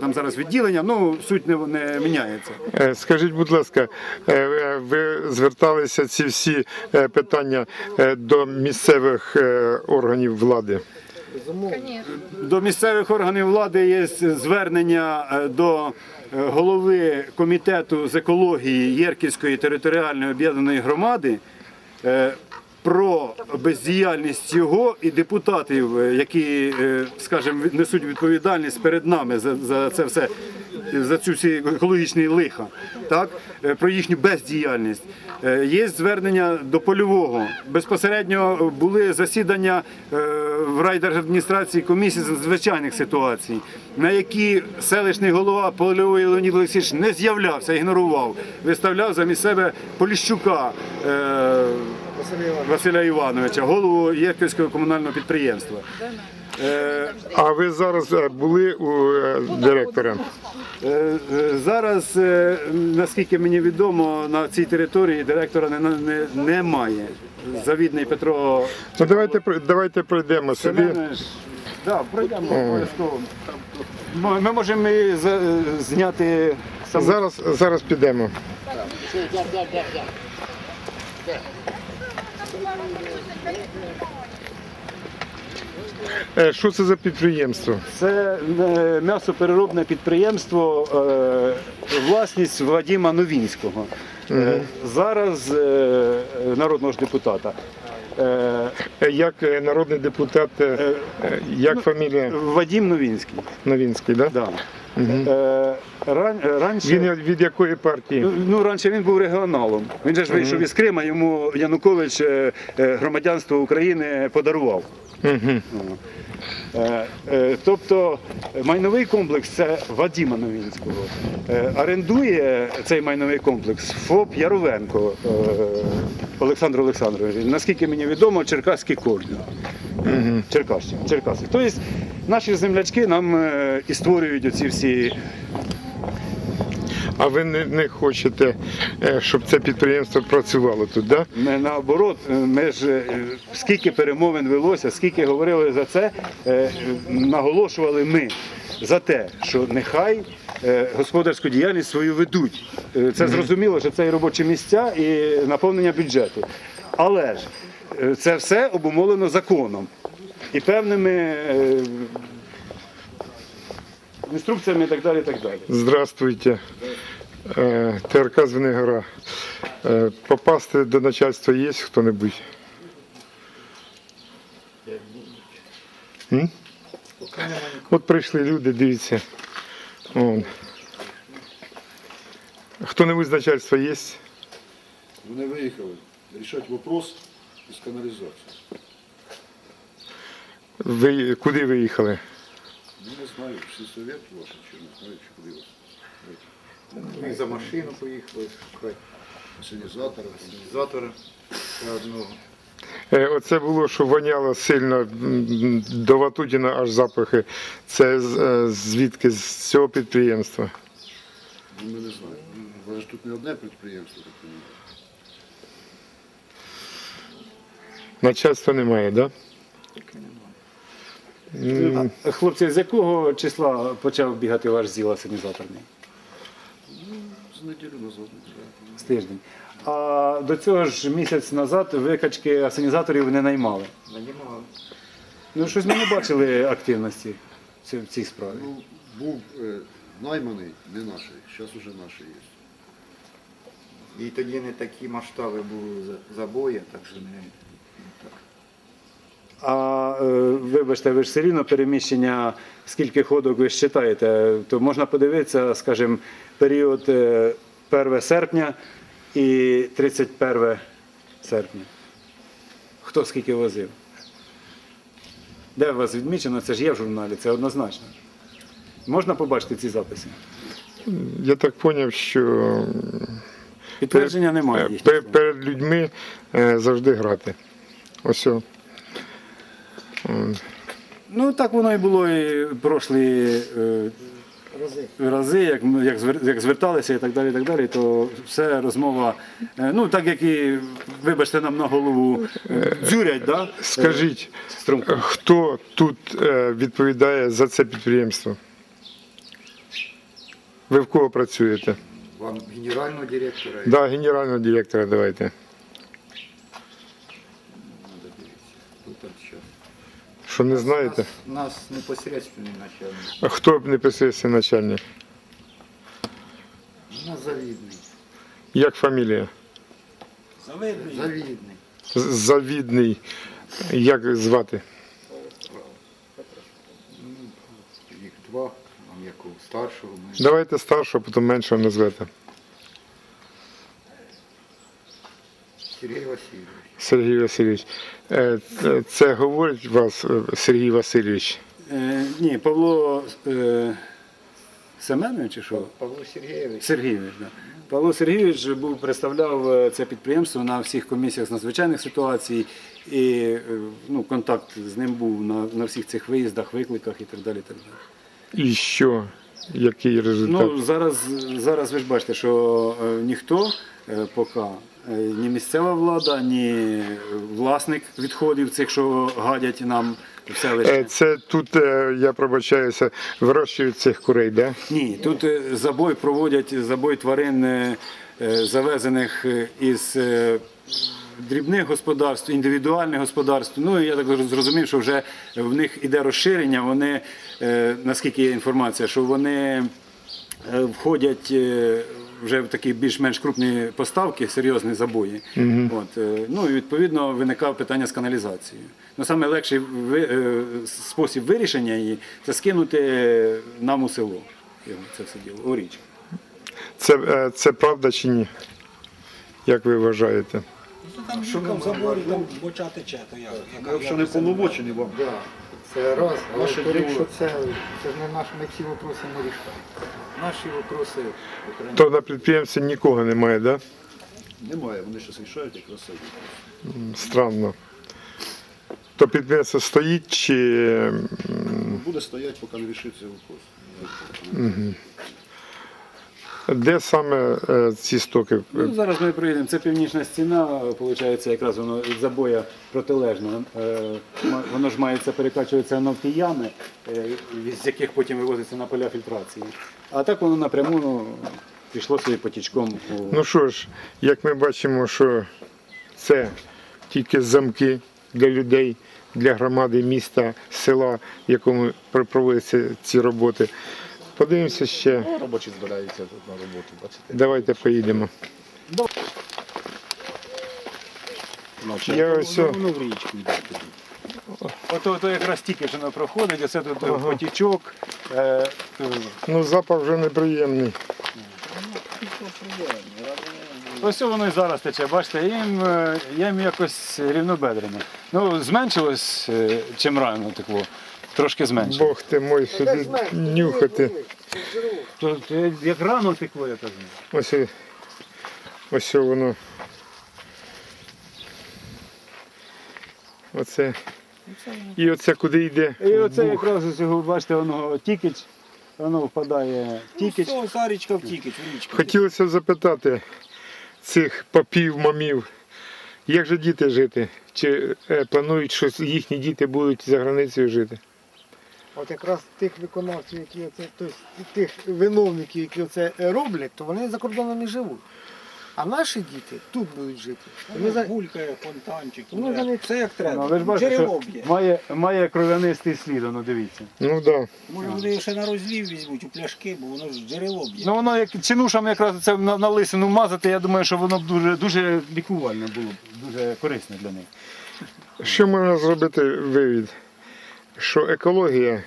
Там зараз відділення, ну суть не, не міняється. Е, Скажіть, будь ласка, е, е, ви зверталися ці всі питання до місцевих органів влади? До місцевих органів влади є звернення до голови комітету з екології Єрківської територіальної об'єднаної громади. Про бездіяльність його і депутатів, е, які, е, скажімо, несуть відповідальність перед нами за, за це все, за цю всі екологічні лиха, так е, про їхню бездіяльність. Є звернення до польового. Безпосередньо були засідання в райдержадміністрації комісії з надзвичайних ситуацій, на які селищний голова польовий Леонід Олексійович не з'являвся, ігнорував, виставляв замість себе Поліщука. Василя Івановича, голову Єрківського комунального підприємства. Е, А ви зараз е, були у е, директора? е, е, Зараз, е, наскільки мені відомо, на цій території директора не, не, немає. Завідний Петро Ну давайте пр- давайте пройдемо сюди. Семенович. Да, пройдемо обов'язково. Ми ми можемо і за- зняти Зараз зараз підемо. Е, Що це за підприємство? Це е, м'ясопереробне підприємство, е, власність Вадима Новінського. Е, Зараз е, народного ж депутата. Е, Як е, народний депутат, е, як фамілія Вадим Новінський. Новінський, да? Да. Е, ран, раніше, Він від якої партії? ну, ну, раніше він був регіоналом. Він же ж вийшов із Крима, йому Янукович громадянство України подарував. Е, Тобто майновий комплекс це Вадима Новінського. Е, Орендує цей майновий комплекс ФОП Яровенко е, Олександр Олександрович. Наскільки мені відомо, Черкаський кордон. Черкасці. Черкаси. Тобто наші землячки нам е, і створюють оці всі. А ви не, не хочете, е, щоб це підприємство працювало тут, да? Ми наоборот, е, ми ж е, скільки перемовин велося, скільки говорили за це, наголошували ми за те, що нехай господарську діяльність свою ведуть. Це зрозуміло, що це і робочі місця, і наповнення бюджету. Але ж це все обумовлено законом і певними інструкціями і так далі. І так далі. Здравствуйте. Е, ТРК Звенигора. Е, Попасти до начальства є хто-небудь? От прийшли люди, дивіться. Вон. Хто-небудь з начальства є? Вони виїхали рішати вопрос із каналізацією. Ви куди виїхали? Ну, не знаю, всі совет ваш, чи не знаю, чи куди вас. Ми за машину поїхали шукати Синізатора. завтра одного. Е, Оце було, що воняло сильно до Ватутіна аж запахи. Це е, звідки з цього підприємства? Ну, ми не знаємо. У ж тут не одне підприємство. Начальства немає, так? А, Хлопці, з якого числа почав бігати ваш зіл асенізаторний? З неділю назад. з тиждень. А до цього ж місяць назад викачки асенізаторів не наймали. Нанімали. Ну щось ми не бачили активності в цій- справі. Ну, був е, найманий, не наш, зараз уже наші є. І тоді не такі масштаби були забої, так що не. А е, вибачте, ви ж все рівно переміщення, скільки ходок ви ж читаєте, то можна подивитися, скажімо, період е, 1 серпня і 31 серпня. Хто скільки возив? Де у вас відмічено? Це ж є в журналі, це однозначно. Можна побачити ці записи? Я так зрозумів, що Підтвердження немає. е, перед людьми е, завжди грати. Ось. Ну так воно і було і прошлі е, рази, як, як, як зверталися і так далі, і так далі, то все розмова, е, ну так як і, вибачте, нам на голову е, дзюрять, да? Скажіть, Струмко. хто тут е, відповідає за це підприємство? Ви в кого працюєте? Вам генерального директора Да, генерального директора давайте. Хто там зараз? Що не знаєте? Нас, нас непосредственний начальник. А хто непосередньо начальник? У нас завідний. Як фамілія? Завідний. З- Завідний. Як звати? Їх два, там якого старшого. Ми... Давайте старшого, потім меншого назвете. Сергій Васильович. Сергій Васильович. Е, це- Це говорить вас е, Сергій Васильович. Е, ні, Павло е, Семенович чи що? Павло Сергійович. Сергійович, да. Павло Сергійович був представляв е, це підприємство на всіх комісіях з надзвичайних ситуацій, і е, ну, контакт з ним був на, на всих цих виїздах, викликах і так далі. Так далі. І що? Який результат? Ну, зараз, зараз ви ж бачите, що е, ніхто е, поки, е, ні місцева влада, ні власник відходів цих, що гадять нам в Е. Це тут, е, я пробачаюся, вирощують цих курей, да? Ні, тут е, забой проводять забой тварин, е, е, завезених е, із е, дрібних господарств, індивідуальних господарств. Ну я так зрозумів, що вже в них іде розширення. Вони, е, наскільки є інформація, що вони е, входять е, вже в такі більш-менш крупні поставки, серйозні забої. От, е, ну і відповідно виникало питання з каналізацією. Ну, саме легший ви- е, спосіб вирішення її це скинути нам у село. Це все діло, у річку. Це, е, це правда чи ні? Як ви вважаєте? Там жінка в заборі, там боча тече, то як? яка- Якщо не полумочені вам. Да. Це раз, але Ваше діло. що це, це ж не наш, ми ці вопроси не рішаємо. Наші вопроси окремо. То на підприємстві нікого немає, да? Немає, вони щось рішають якраз собі. Странно. То підприємство стоїть чи м, Буде стояти, поки не рішиться вопрос. Де саме е, ці стоки? Ну, зараз ми приїдемо. Це північна стіна, виходить, якраз воно від забоя протилежно. Е, Воно ж мається перекачуватися на ті ями, е, з яких потім вивозиться на поля фільтрації. А так воно напряму ну, пішло собі потічком. Ну що ж, як ми бачимо, що це тільки замки для людей, для громади міста, села, в якому проводяться ці роботи. Подивимося ще. Робочі збираються тут на роботу, бачите? Давайте поїдемо. Я ось о- Воно в річку йде тоді. Ото, ото якраз тільки що воно проходить, оце тут потічок. Е, ну, запах вже неприємний. Ось воно і зараз тече, бачите, їм, е, їм якось рівнобедрене. Ну, зменшилось, е, чим рано текло, трошки зменшилось. Бог ти мой сюди нюхати. То, то як рано текло, я кажу. Ось, і- ось воно. Оце. І оце куди йде? І оце якраз ось його, бачите, воно тікич, воно впадає тікич. Все, ця річка втікить в річку. Хотілося б запитати цих попів, мамів, як же діти жити? Чи е, планують, що їхні діти будуть за границею жити? От якраз тих виконавців, які оце, тобто тих виновників, які це роблять, то вони за кордоном і живуть. А наші діти тут будуть жити. Ми за... Булькає, фонтанчик, Ну, вони- все як Ну, треба. ви ж бачите, Джерело що б'є. має, має кров'янистий слід, ну дивіться. Ну так. Да. Може вони його ще на розлів візьмуть у пляшки, бо воно ж джерело б'є. Ну воно як чинушам якраз це на, на лисину мазати, я думаю, що воно б дуже, дуже лікувальне було б, дуже корисне для них. Що можна зробити вивід? Що екологія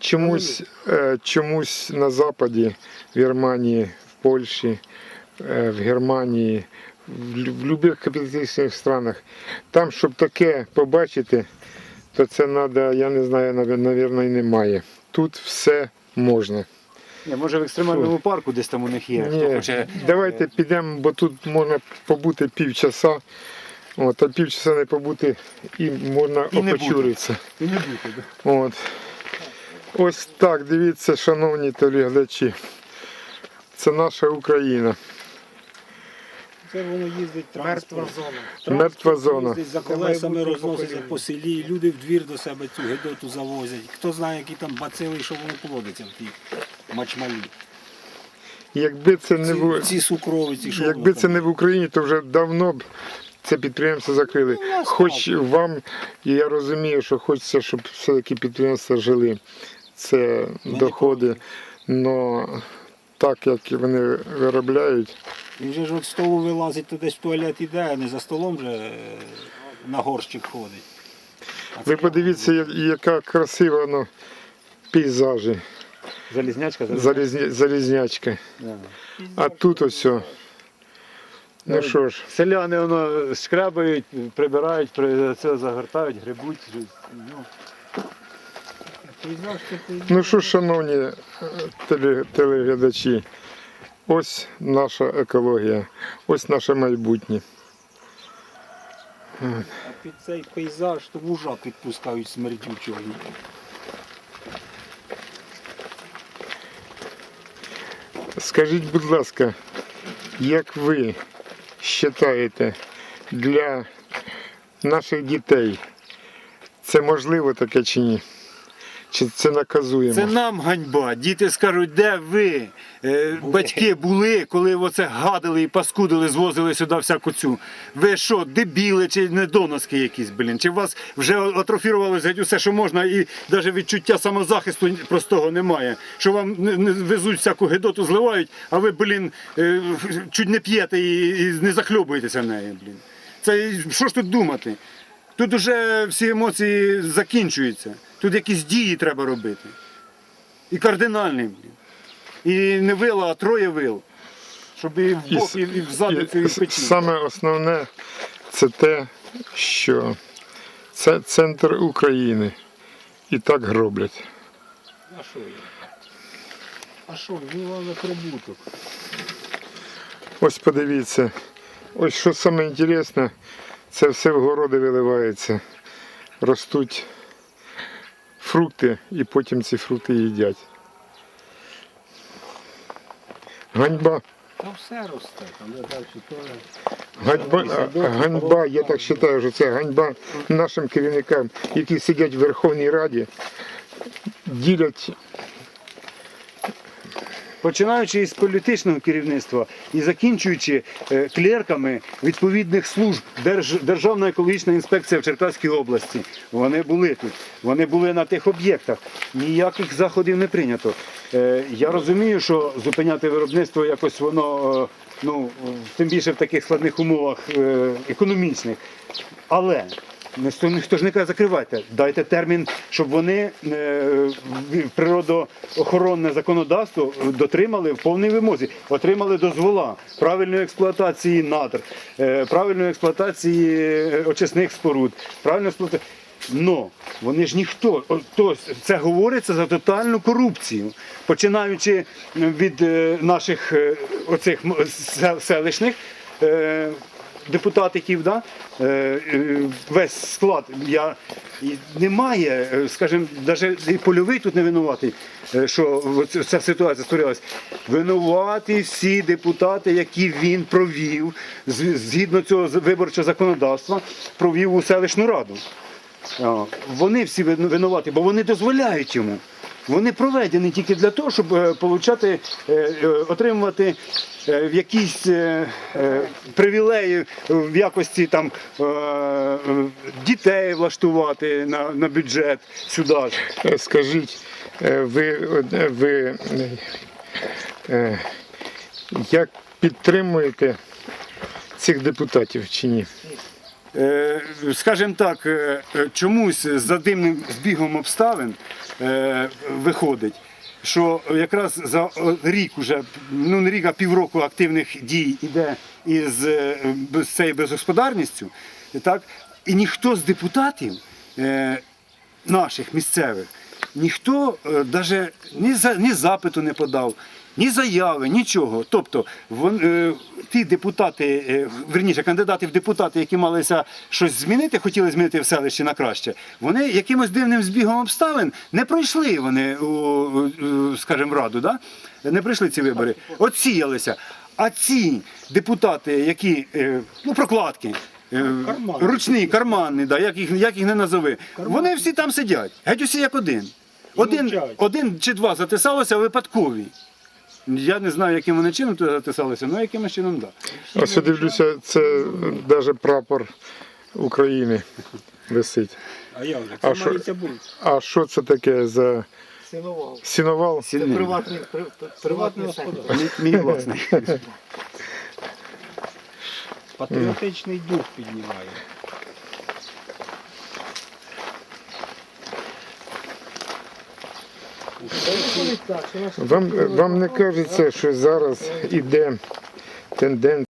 чомусь, е, чомусь на Западі, в Германії, в Польщі, е, в Германії, в будь-яких капіталістичних странах, там, щоб таке побачити, то це треба, я не знаю, навірно, і немає. Тут все можна. Ні, може в екстремальному парку десь там у них є. Хто хоче. давайте підемо, бо тут можна побути півчаса. От, а півчаса не побути і можна І не опочуритися. І не бути, да. От. Ось так, дивіться, шановні телеглядачі. Це наша Україна. Це воно їздить Мертва транспорт. зона. Мертва зона. Їздить за колесами розноситься по селі, люди в двір до себе цю гедоту завозять. Хто знає, які там бацили, що воно плодиться в тій мачмалі. Якби це не в Ці, ці сукровиці, що якби це не в Україні, то вже давно б це підприємство закрили. Хоч вам, і я розумію, що хочеться, щоб все-таки підприємства жили. Це доходи. але так як вони виробляють, Він же ж от столу вилазить, то десь в туалет іде, а не за столом же е, на горщик ходить. А ви подивіться, я- яка красива ну, пейзажі, Залізнячка, залізня, залізнячка. А тут ось. о. Ну що ж, Селяни воно шкрабають, прибирають, при- це загортають, грибуть. Ну, ну що, ж, шановні е, теле- телеглядачі, ось наша екологія, ось наше майбутнє. А під цей пейзаж то вужа підпускають смердючого. Скажіть, будь ласка, як ви вважаєте, для наших дітей це можливо таке чи ні? Чи це наказуємо? Це нам ганьба. Діти скажуть, де ви, е, батьки, були, коли оце гадили і паскудили, звозили сюди всяку цю. Ви що, дебіли чи недоноски якісь, блін? Чи у вас вже атрофірувалося геть усе, що можна, і навіть відчуття самозахисту простого немає. Що вам не, не везуть всяку гидоту, зливають, а ви, блін, е, чуть не п'єте і, і не захльобуєтеся нею, блін. Це що ж тут думати? Тут уже всі емоції закінчуються. Тут якісь дії треба робити. І кардинальні. блін. І не вила, а троє вил. Щоб і в бок, і, і в задницю, і І в печі. Саме основне це те, що це центр України. І так роблять. А що? є? А що, головне прибуток. Ось подивіться. Ось що саме інтересне, це все в городи виливається. Ростуть фрукти і потім ці фрукти їдять. Ганьба. Та все росте, там я далі то. Ганьба, ганьба, я так вважаю, що це ганьба нашим керівникам, які сидять в Верховній Раді, ділять Починаючи із політичного керівництва і закінчуючи е, клерками відповідних служб Держ, Державна екологічна інспекція в Черкаській області. Вони були тут, вони були на тих об'єктах. Ніяких заходів не прийнято. Е, Я розумію, що зупиняти виробництво якось воно, е, ну тим більше в таких складних умовах економічних. Але ніхто, ж не каже, закривайте. Дайте термін, щоб вони е, природоохоронне законодавство дотримали в повній вимозі, отримали дозвола правильної експлуатації надр, е, правильної експлуатації е, очисних споруд, правильної експлуатації. Но вони ж ніхто. То це говориться за тотальну корупцію, починаючи від наших оцих селищних. Депутатиків, да? е, е, весь склад. Я, немає, е, скажімо, навіть польовий тут не винуватий, що ця ситуація створилась. Винуваті всі депутати, які він провів, згідно цього виборчого законодавства, провів у селищну раду. Вони всі вин- винуваті, бо вони дозволяють йому. Вони проведені тільки для того, щоб е, получати, е, е, отримувати в якісь привілеї в якості там дітей влаштувати на, на бюджет сюди Скажіть, ви, ви як підтримуєте цих депутатів чи ні? Е, скажімо так, е, е, чомусь за дивним збігом обставин виходить, що якраз за рік уже, ну не рік, а півроку активних дій іде із цією безгосподарністю, так, і ніхто з депутатів наших місцевих, ніхто навіть ні запиту не подав, ні заяви, нічого. Тобто вон, е, ті депутати, е, верніше, кандидати в депутати, які малися щось змінити, хотіли змінити в селищі на краще, вони якимось дивним збігом обставин не пройшли вони скажімо, раду, да? не пройшли ці вибори, отсіялися. А ці депутати, які е, ну, прокладки, е, ручні, карманні, да, як, їх, як їх не назови, вони всі там сидять, геть усі як один. Один, один чи два затисалося випадкові. Я не знаю, яким вони чином туди затисалися, але якимось чином так. Да. Ось я дивлюся, це навіть прапор України висить. А я вже, А це що-. А що це таке за Синувал. сіновал? Це приватний, при- приватний. Мій- Мій власний. Патріотичний дух піднімає. Виходить так, що наші Вам, вам не кажеться, що зараз іде тенденція.